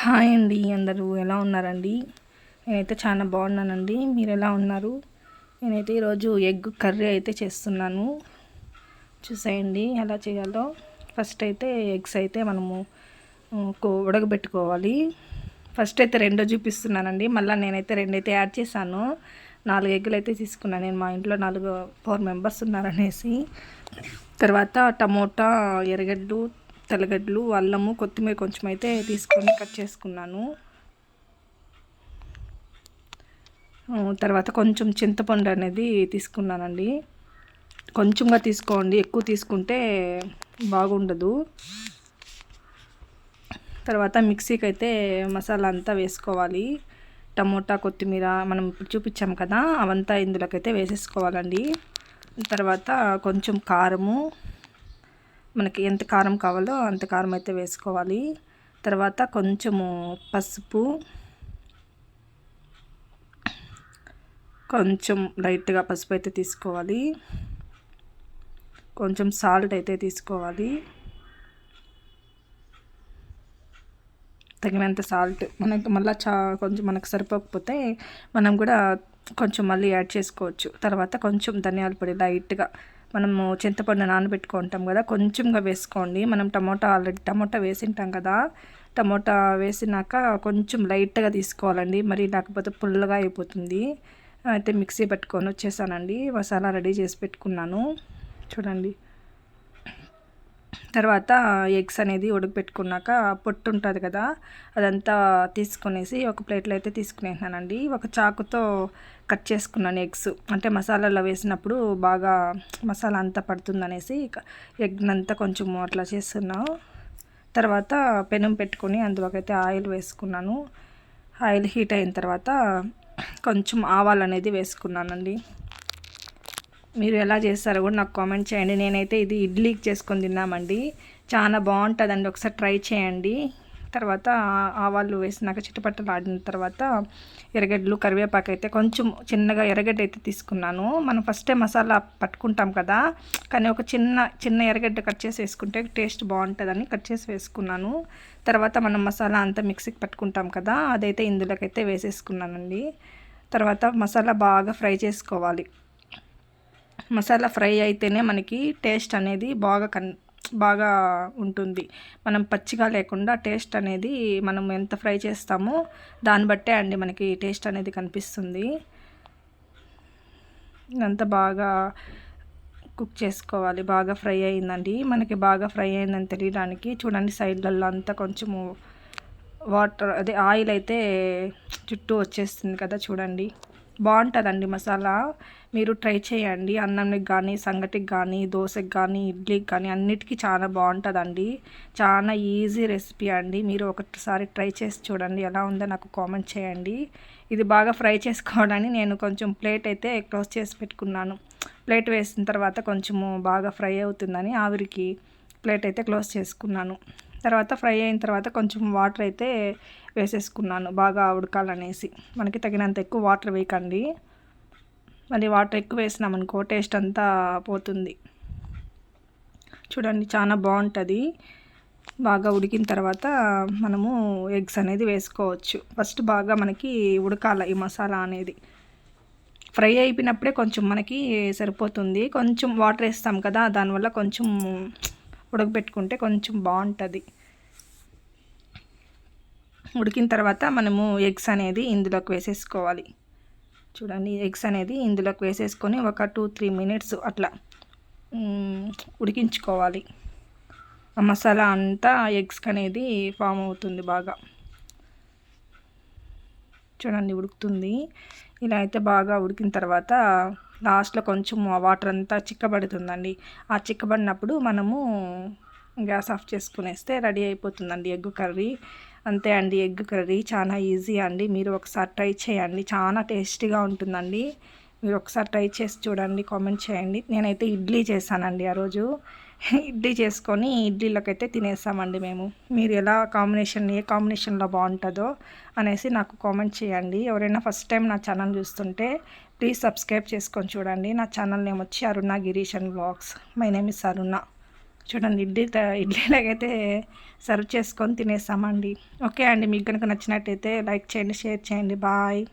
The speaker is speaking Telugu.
హాయ్ అండి అందరూ ఎలా ఉన్నారండి? నేనైతే చాలా బాగున్నానండి. మీరు ఎలా ఉన్నారు? నేనైతే ఈరోజు ఎగ్ కర్రీ అయితే చేస్తున్నాను. చూసేయండి ఎలా చేయాలో. ఫస్ట్ అయితే ఎగ్స్ అయితే మనము ఉడకబెట్టుకోవాలి. ఫస్ట్ అయితే రెండో చూపిస్తున్నానండి. మళ్ళీ నేనైతే రెండైతే యాడ్ చేశాను. నాలుగు ఎగ్గులు అయితే తీసుకున్నాను. నేను మా ఇంట్లో నాలుగు ఫోర్ మెంబర్స్ ఉన్నారనేసి. తర్వాత టమోటా ఎర్రగడ్డు తెల్లగడ్డలు అల్లము కొత్తిమీర కొంచెం అయితే తీసుకొని కట్ చేసుకున్నాను. తర్వాత కొంచెం చింతపండు అనేది తీసుకున్నానండి. కొంచెంగా తీసుకోండి ఎక్కువ తీసుకుంటే బాగుండదు. తర్వాత మిక్సీకి అయితే మసాలా అంతా వేసుకోవాలి. టమోటా కొత్తిమీర మనం ఇప్పుడు చూపించాం కదా అవంతా ఇందులోకైతే వేసేసుకోవాలండి. తర్వాత కొంచెం కారము మనకి ఎంత కారం కావాలో అంత కారం అయితే వేసుకోవాలి. తర్వాత కొంచెము పసుపు కొంచెం లైట్గా పసుపు అయితే తీసుకోవాలి. కొంచెం సాల్ట్ అయితే తీసుకోవాలి. తగినంత సాల్ట్. మనకి మళ్ళీ చా కొంచెం మనకు సరిపోకపోతే మనం కూడా కొంచెం మళ్ళీ యాడ్ చేసుకోవచ్చు. తర్వాత కొంచెం ధనియాల పొడి లైట్గా మనము చింతపండు నానబెట్టుకుంటాం కదా కొంచెంగా వేసుకోండి. మనం టమోటా ఆల్రెడీ టమోటా వేసింటాం కదా టమోటా వేసినాక కొంచెం లైట్గా తీసుకోవాలండి. మరి లేకపోతే పుల్లగా అయిపోతుంది. అయితే మిక్సీ పెట్టుకొని వచ్చేసానండి. మసాలా రెడీ చేసి పెట్టుకున్నాను. చూడండి. తర్వాత ఎగ్స్ అనేది ఉడకపెట్టుకున్నాక పొట్టు ఉంటుంది కదా అదంతా తీసుకునేసి ఒక ప్లేట్లో అయితే తీసుకునేసానండి ఒక చాకుతో కట్ చేసుకున్నాను ఎగ్స్. అంటే మసాలాలో వేసినప్పుడు బాగా మసాలా అంతా పడుతుందనేసి ఎగ్నంతా కొంచెం అట్లా చేస్తున్నాను తర్వాత పెనం పెట్టుకొని అందులోకైతే ఆయిల్ వేసుకున్నాను. ఆయిల్ హీట్ అయిన తర్వాత కొంచెం ఆవాలు అనేది వేసుకున్నానండి. మీరు ఎలా చేస్తారో కూడా నాకు కామెంట్ చేయండి. నేనైతే ఇది ఇడ్లీకి చేసుకొని తిన్నామండి. చాలా బాగుంటుందండి. ఒకసారి ట్రై చేయండి. తర్వాత ఆవాలు వేసినాక చిట్టుపట్టలు ఆడిన తర్వాత ఎర్రగడ్డలు కరివేపాకు అయితే కొంచెం చిన్నగా ఎర్రగడ్డ అయితే తీసుకున్నాను. మనం ఫస్టే మసాలా పట్టుకుంటాం కదా కానీ ఒక చిన్న చిన్న ఎర్రగడ్డ కట్ చేసి వేసుకుంటే టేస్ట్ బాగుంటుందని కట్ చేసి వేసుకున్నాను. తర్వాత మనం మసాలా అంతా మిక్సీకి పట్టుకుంటాం కదా అదైతే ఇందులోకైతే వేసేసుకున్నానండి. తర్వాత మసాలా బాగా ఫ్రై చేసుకోవాలి. మసాలా ఫ్రై అయితేనే మనకి టేస్ట్ అనేది బాగా కన్ బాగా ఉంటుంది. మనం పచ్చిగా లేకుండా టేస్ట్ అనేది మనం ఎంత ఫ్రై చేస్తామో దాన్ని బట్టే అండి మనకి టేస్ట్ అనేది కనిపిస్తుంది. ఇదంతా బాగా కుక్ చేసుకోవాలి. బాగా ఫ్రై అయిందండి. మనకి బాగా ఫ్రై అయిందని తెలియడానికి చూడండి సైడ్లలో అంతా కొంచెము వాటర్ అదే ఆయిల్ అయితే చుట్టూ వచ్చేస్తుంది కదా చూడండి. బాగుంటుందండి మసాలా. మీరు ట్రై చేయండి. అన్నంకి కానీ సంగటికి కానీ దోశకి కానీ ఇడ్లీకి కానీ అన్నిటికీ చాలా బాగుంటుందండి. చాలా ఈజీ రెసిపీ అండి. మీరు ఒకసారి ట్రై చేసి చూడండి. ఎలా ఉందో నాకు కామెంట్ చేయండి. ఇది బాగా ఫ్రై చేసుకోవడానికి నేను కొంచెం ప్లేట్ అయితే క్లోజ్ చేసి పెట్టుకున్నాను. ప్లేట్ వేసిన తర్వాత కొంచెము బాగా ఫ్రై అవుతుందని ఆవిరికి ప్లేట్ అయితే క్లోజ్ చేసుకున్నాను. తర్వాత ఫ్రై అయిన తర్వాత కొంచెం వాటర్ అయితే వేసేసుకున్నాను బాగా ఉడకాలనేసి. మనకి తగినంత ఎక్కువ వాటర్ వేయకండి. మళ్ళీ వాటర్ ఎక్కువ వేసినామనుకో టేస్ట్ అంతా పోతుంది. చూడండి చాలా బాగుంటుంది. బాగా ఉడికిన తర్వాత మనము ఎగ్స్ అనేది వేసుకోవచ్చు. ఫస్ట్ బాగా మనకి ఉడకాల ఈ మసాలా అనేది. ఫ్రై అయిపోయినప్పుడే కొంచెం మనకి సరిపోతుంది. కొంచెం వాటర్ వేస్తాం కదా దానివల్ల కొంచెం ఉడకబెట్టుకుంటే కొంచెం బాగుంటుంది. ఉడికిన తర్వాత మనము ఎగ్స్ అనేది ఇందులోకి వేసేసుకోవాలి. చూడండి ఎగ్స్ అనేది ఇందులోకి వేసేసుకొని ఒక టూ త్రీ మినిట్స్ అట్లా ఉడికించుకోవాలి. ఆ మసాలా అంతా ఎగ్స్కి అనేది ఫామ్ అవుతుంది బాగా. చూడండి ఉడుకుతుంది. ఇలా అయితే బాగా ఉడికిన తర్వాత లాస్ట్లో కొంచెం ఆ వాటర్ అంతా చిక్కబడుతుందండి. ఆ చిక్కబడినప్పుడు మనము గ్యాస్ ఆఫ్ చేసుకునేస్తే రెడీ అయిపోతుందండి ఎగ్ కర్రీ. అంతే అండి ఎగ్ కర్రీ చాలా ఈజీ అండి. మీరు ఒకసారి ట్రై చేయండి. చాలా టేస్టీగా ఉంటుందండి. మీరు ఒకసారి ట్రై చేసి చూడండి కామెంట్ చేయండి. నేనైతే ఇడ్లీ చేశానండి ఆ రోజు. ఇడ్లీ చేసుకొని ఇడ్లీలోకి అయితే తినేసామండి మేము. మీరు ఎలా కాంబినేషన్ ఏ కాంబినేషన్లో బాగుంటుందో అనేసి నాకు కామెంట్ చేయండి. ఎవరైనా ఫస్ట్ టైం నా ఛానల్ చూస్తుంటే ప్లీజ్ సబ్స్క్రైబ్ చేసుకొని చూడండి. నా ఛానల్ నేమ్ వచ్చి Aruna Girish and blogs my name is Aruna. చూడండి ఇడ్లీ త- ఇడ్లీలాగైతే సర్వ్ చేసుకొని తినేస్తామండి ఓకే అండి మీకు కనుక నచ్చినట్టయితే లైక్ చేయండి షేర్ చేయండి. బాయ్